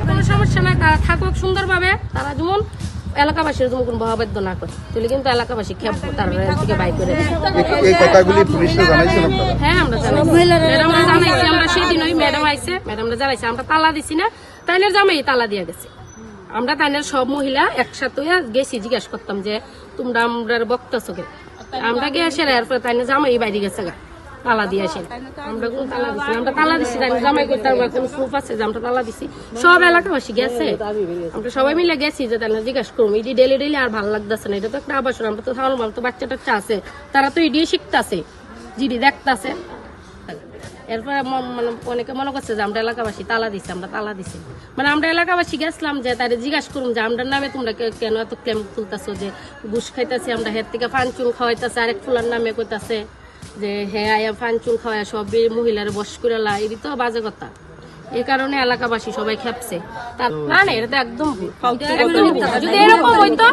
কোনো সমস্যা নাই তারা থাকুক সুন্দরভাবে। তারা যেমন এলাকাবাসীর যেমন কোনো না করে কিন্তু এলাকাবাসী খেপ তার থেকে বাই করে হ্যাঁ আমরা ম্যাডামরা জানাইছি আমরা সেদিন ওই ম্যাডাম আইসে ম্যাডামরা জানাইছে আমরা তালা দিছি না। তাইনের জামাই তালা দিয়ে গেছে। আমরা তাইনের সব মহিলা একসাথে গেছি জিজ্ঞাসা করতাম যে তোমরা আমরা বক্তাছো কেন আমরা গেছে এসে এরপরে তাইনের জামাই বাইরে গেছে গা। তালা দিয়ে আমরা কোন তালা দিছি আমরা তালা দিছি তাইনের জামাই করতে কোনো প্রুফ আছে যে আমরা তালা দিছি? সব এলাকাবাসী গেছে। আমরা সবাই মিলে গেছি যে তাইনের জিজ্ঞাসা করব ইডি ডেলি ডেলি আর ভালো লাগতেছে না? এটা তো একটা আবাসন, আমরা তো থামানো ভালো তো বাচ্চা টাচ্চা আছে। তারা তো ইডি শিখতাছে, জিডি দেখতাছে। এরপরে মানে অনেকে মনে করছে যে আমরা এলাকাবাসী তালা দিছি, আমরা তালা দিছি। মানে আমরা এলাকাবাসী গেছিলাম যে তারে জিজ্ঞাসা করুন যে আমরা নামে তোমরা কেন এত ক্লেম তুলতেছো যে ঘুষ খাইতেছি, আমরা হের থেকে ফানচুন খাওয়াইতেছে, আরেক ফুলার নামে কইতাছে। যে হ্যাঁ আয়া ফানচুন খাওয়াই সব মহিলার বস করে লা তো বাজে কথা। এই কারণে এলাকাবাসী সবাই খেপছে। তার না না এটা তো একদম। যদি এরকম হইতো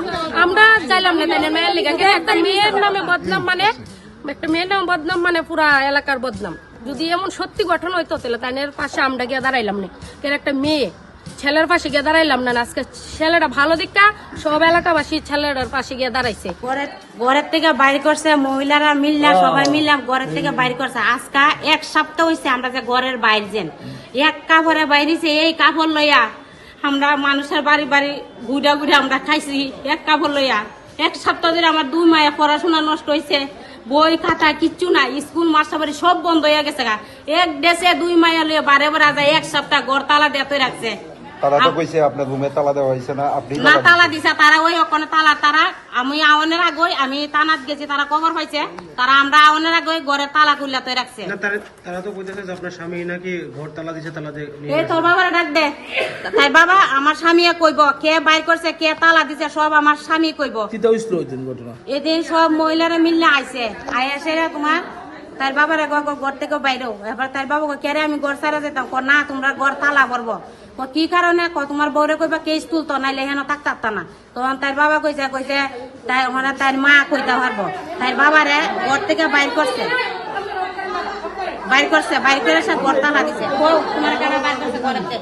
আমরা চাইলাম না মেয়ের লিগা। একটা মেয়ের নামে বদনাম মানে একটা মেয়ের নামে বদনাম মানে পুরা এলাকার বদনাম। যদি এমন সত্যি গঠন হইতো তাহলে তাইনের পাশে আমরা গিয়ে দাঁড়াইলাম না। কেন একটা মেয়ে ছেলের পাশে গিয়ে দাঁড়াইলাম না আজকে ছেলেটা ভালো দিকটা সব এলাকাবাসী ছেলেটার পাশে গিয়ে দাঁড়াইছে। ঘরের ঘরের থেকে বাইর করছে মহিলারা মিললা সবাই মিললাম ঘরের থেকে বাইর করছে। আজকা এক সপ্তাহ হয়েছে আমরা যে ঘরের বাইর যেন। এক কাপড়ে বাইরেছে এই কাপড় লইয়া আমরা মানুষের বাড়ি বাড়ি ঘুরে ঘুরে আমরা খাইছি এক কাপড় লইয়া। এক সপ্তাহ ধরে আমার দুই মায়ের পড়াশোনা নষ্ট হয়েছে বই খাতা কিচ্ছু নাই স্কুল মাস্টার বাড়ি সব বন্ধ হয়ে গেছে গা। এক দেশে দুই মায়া লইয়া বারে বারে যায় এক সপ্তাহ ঘর তালা দিয়ে রাখছে। তারা তো কইছে আপনার রুমে তালা দেওয়া হয়েছে না আপনি না তালা দিছে তারা ওই ওখানে তালা তারা আমি আওয়ানের আগে আমি তানাত গেছি তারা খবর পাইছে তারা আমরা আওয়ানের আগে ঘরে তালা খুললা তো রাখছে। না তারা তারা তো বলতেছে যে আপনার স্বামী নাকি ঘর তালা দিছে তালা দিয়ে এই তোর বাবার ডাক দে। তাই বাবা আমার স্বামী কইব কে বাইর করছে কে তালা দিছে সব আমার স্বামী কইব। চিন্তা হয়েছিল ওই দিন ঘটনা। এদিন সব মহিলারা মিললে আইছে। আই আসে রে তোমার তার বাবার ঘর থেকে বাইরেও। এবার তার বাবা কয়, কেরে আমি ঘর সারা যেতাম না তোমরা ঘর তালা করব। কি কারণে কয়, তোমার বউরে কইবা কেস তুলতো নাইলে হেন থাকতাম না। তখন তার বাবা কইছে কইছে তাই ওখানে তার মা কইতে পারব তার বাবারে ঘর থেকে বাইর করছে বাইর করছে বাইর করে সে ঘর তালা দিছে কও, তোমার কেন বাইর করছে ঘরেতে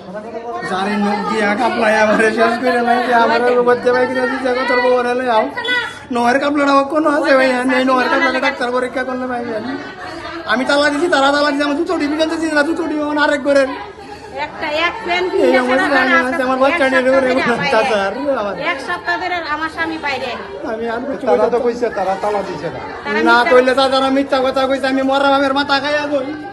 জানি নোক দিয়া কাপলাই আমার শেষ করে লাইছে আমার বলতে ভাই কিনা দিছে কত তোর হলে আও নোয়ার কাপলাটা কোন আছে ভাই নেই নোয়ার কাপলাটা ডাক্তার পরীক্ষা করলে ভাই আমি তালা দিছি তারা তালা দিছে আমার দুটো ডিবি জানতেছি না দুটো ডিবি আমার আরেক ঘরের একটা এক আমার বাচ্চা। এক সপ্তাহ ধরে স্বামী বাইরে। আমি আর কিছু তারা তো কইছে তারা তালা দিছে না। না মিথ্যা- কইলে তারা মিথ্যা কথা কইছে আমি মরা মাথা খাইয়া কই